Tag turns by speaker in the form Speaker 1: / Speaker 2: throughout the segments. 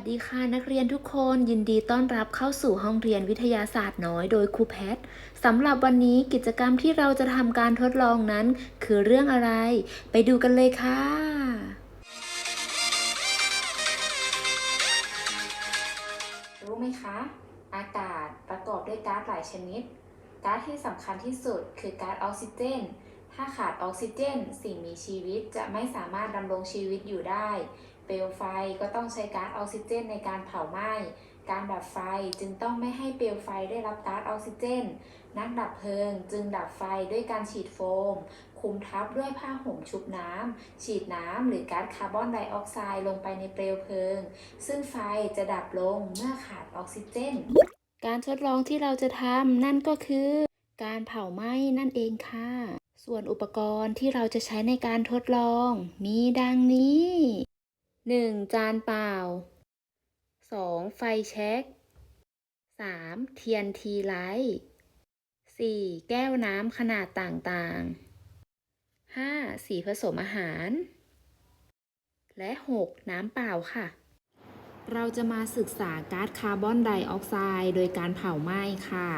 Speaker 1: สวัสดีค่ะนักเรียนทุกคนยินดีต้อนรับเข้าสู่ห้องเรียนวิทยาศาสตร์น้อยโดยครูแพทสำหรับวันนี้กิจกรรมที่เราจะทำการทดลองนั้น คือเรื่องอะไร ไปดูกันเลยค่ะ รู้ไหมคะ อากาศประกอบด้วยก๊าซหลายชนิดก๊าซที่สำคัญที่สุดคือก๊าซออกซิเจน ถ้าขาดออกซิเจน สิ่งมีชีวิตจะไม่สามารถดำรงชีวิตอยู่ได้ เปลวไฟก็ต้องใช้ก๊าซออกซิเจนในการเผาไหม้ การดับไฟจึงต้องไม่ให้เปลวไฟได้รับก๊าซออกซิเจน นักดับเพลิงจึงดับไฟด้วยการฉีดโฟม คุมทับด้วยผ้าห่มชุบน้ำ ฉีดน้ำหรือก๊าซคาร์บอนไดออกไซด์ลงไปในเปลวเพลิง ซึ่งไฟจะดับลงเมื่อขาดออกซิเจน การทดลองที่เราจะทำนั่นก็คือ การเผาไหม้นั่นเองค่ะส่วนอุปกรณ์ที่เราจะใช้ในการทดลองมีดังนี้ 1. จานเปล่า 2. ไฟแช็ก 3. เทียนทีไลท์ 4. แก้วน้ำขนาดต่างๆ 5. สีผสมอาหาร และ 6. น้ำเปล่าค่ะ เราจะมาศึกษาก๊าซคาร์บอนไดออกไซด์โดยการเผาไหม้ค่ะ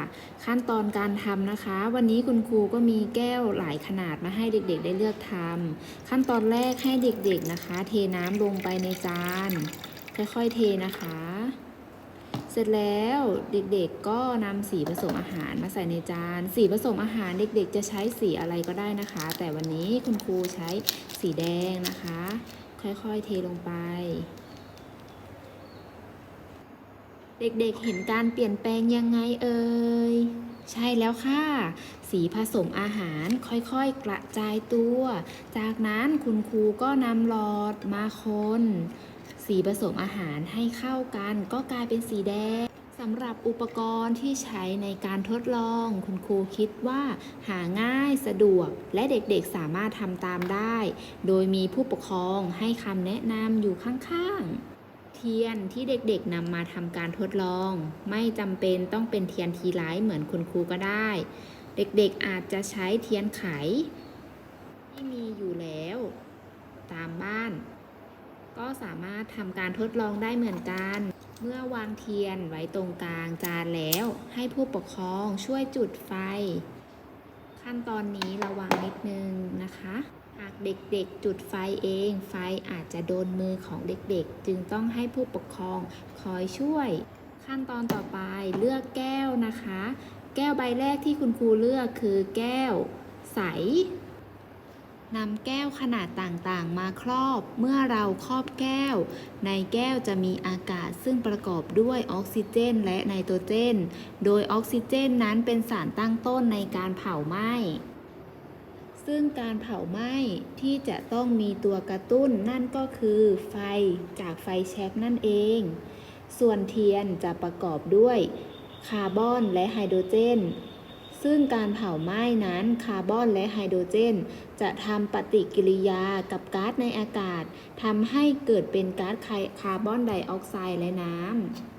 Speaker 1: ขั้นตอนการทำนะคะ วันนี้คุณครูก็มีแก้วหลายขนาดมาให้เด็กๆ ได้เลือกทำขั้นตอนแรกให้เด็กๆนะคะ เทน้ำลงไปในจาน ค่อยๆเทนะคะ เสร็จแล้วเด็กๆก็นำสีผสมอาหารมาใส่ในจาน สีผสมอาหารเด็กๆ จะใช้สีอะไรก็ได้นะคะ แต่วันนี้คุณครูใช้สีแดงนะคะ ค่อยๆเทลงไป เด็กๆเห็นการเปลี่ยนแปลงยังไงเอ่ย ใช่แล้วค่ะ สีผสมอาหารค่อยๆกระจายตัว จากนั้นคุณครูก็นำหลอดมาคนสีผสมอาหารให้เข้ากันก็กลายเป็นสีแดงสำหรับอุปกรณ์ที่ใช้ในการทดลอง คุณครูคิดว่าหาง่ายสะดวก และเด็กๆสามารถทำตามได้ โดยมีผู้ปกครองให้คำแนะนำอยู่ข้างๆ ทียนที่เด็กๆนำมาทำการทดลอง ไม่จำเป็นต้องเป็นเทียนทีไลท์เหมือนคุณครูก็ได้ เด็กๆอาจจะใช้เทียนไข ที่มีอยู่แล้ว ตามบ้าน ก็สามารถทำการทดลองได้เหมือนกัน เมื่อวางเทียนไว้ตรงกลางจานแล้ว ให้ผู้ปกครองช่วยจุดไฟ ขั้นตอนนี้ระวังนิดนึงนะคะ หากเด็กๆ จุดไฟเอง ไฟอาจจะโดนมือของเด็กๆ จึงต้องให้ผู้ปกครองคอยช่วย ขั้นตอนต่อไปเลือกแก้วนะคะ แก้วใบแรกที่คุณครูเลือกคือแก้ว ใสนำแก้วขนาดต่างๆ มาครอบ เมื่อเราครอบแก้ว ในแก้วจะมีอากาศซึ่งประกอบด้วยออกซิเจน และไนโตรเจน โดยออกซิเจนนั้นเป็นสารตั้งต้นในการเผาไหม้ ซึ่งการเผาไหม้ที่จะต้องมีตัวกระตุ้นนั่นก็คือไฟจากไฟแช็กนั่นเอง ส่วนเทียนจะประกอบด้วยคาร์บอนและไฮโดรเจน ซึ่งการเผาไหม้นั้นคาร์บอนและไฮโดรเจน จะทำปฏิกิริยากับก๊าซในอากาศทำให้เกิดเป็นก๊าซคาร์บอนไดออกไซด์และน้ำ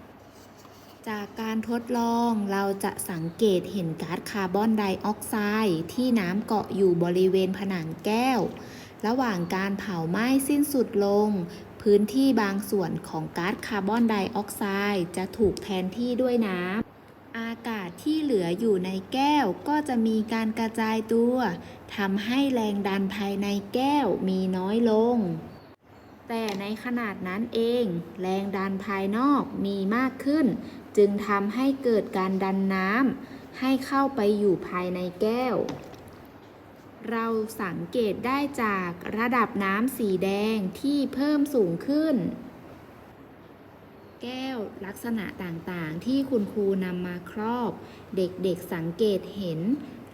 Speaker 1: จากการทดลองเราจะสังเกตเห็นก๊าซคาร์บอนไดออกไซด์ที่น้ำเกาะอยู่บริเวณผนังแก้ว ระหว่างการเผาไหม้สิ้นสุดลง พื้นที่บางส่วนของก๊าซคาร์บอนไดออกไซด์จะถูกแทนที่ด้วยน้ำอากาศที่เหลืออยู่ในแก้วก็จะมีการกระจายตัวทำให้แรงดันภายในแก้วมีน้อยลง แต่ในขนาดนั้นเอง แรงดันภายนอกมีมากขึ้น จึงทำให้เกิดการดันน้ำให้เข้าไปอยู่ภายในแก้ว เราสังเกตได้จากระดับน้ำสีแดงที่เพิ่มสูงขึ้น แก้วลักษณะต่างๆ ที่คุณครูนำมาครอบ เด็กๆสังเกตเห็น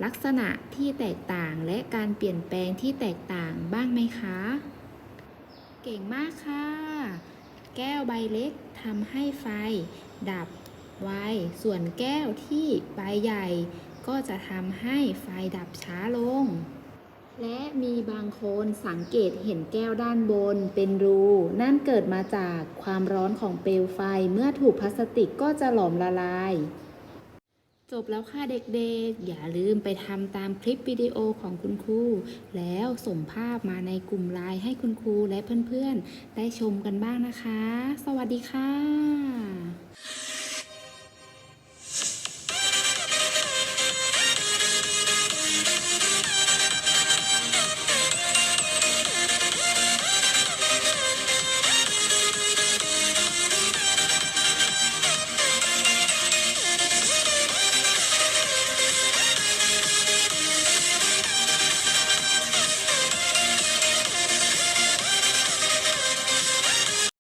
Speaker 1: ลักษณะที่แตกต่างและการเปลี่ยนแปลงที่แตกต่างบ้างไหมคะ เก่งมากค่ะ แก้วใบเล็กทำให้ไฟ ดับไว ส่วนแก้วที่ใบใหญ่ ก็จะทำให้ไฟดับช้าลง และมีบางคนสังเกตเห็นแก้วด้านบนเป็นรู นั่นเกิดมาจากความร้อนของเปลวไฟเมื่อถูกพลาสติกก็จะหลอมละลาย จบแล้วค่ะเด็กๆ อย่าลืมไปทำตามคลิปวิดีโอของคุณครู แล้วส่งภาพมาในกลุ่มไลน์ให้คุณครูและเพื่อนๆ ได้ชมกันบ้างนะคะ สวัสดีค่ะ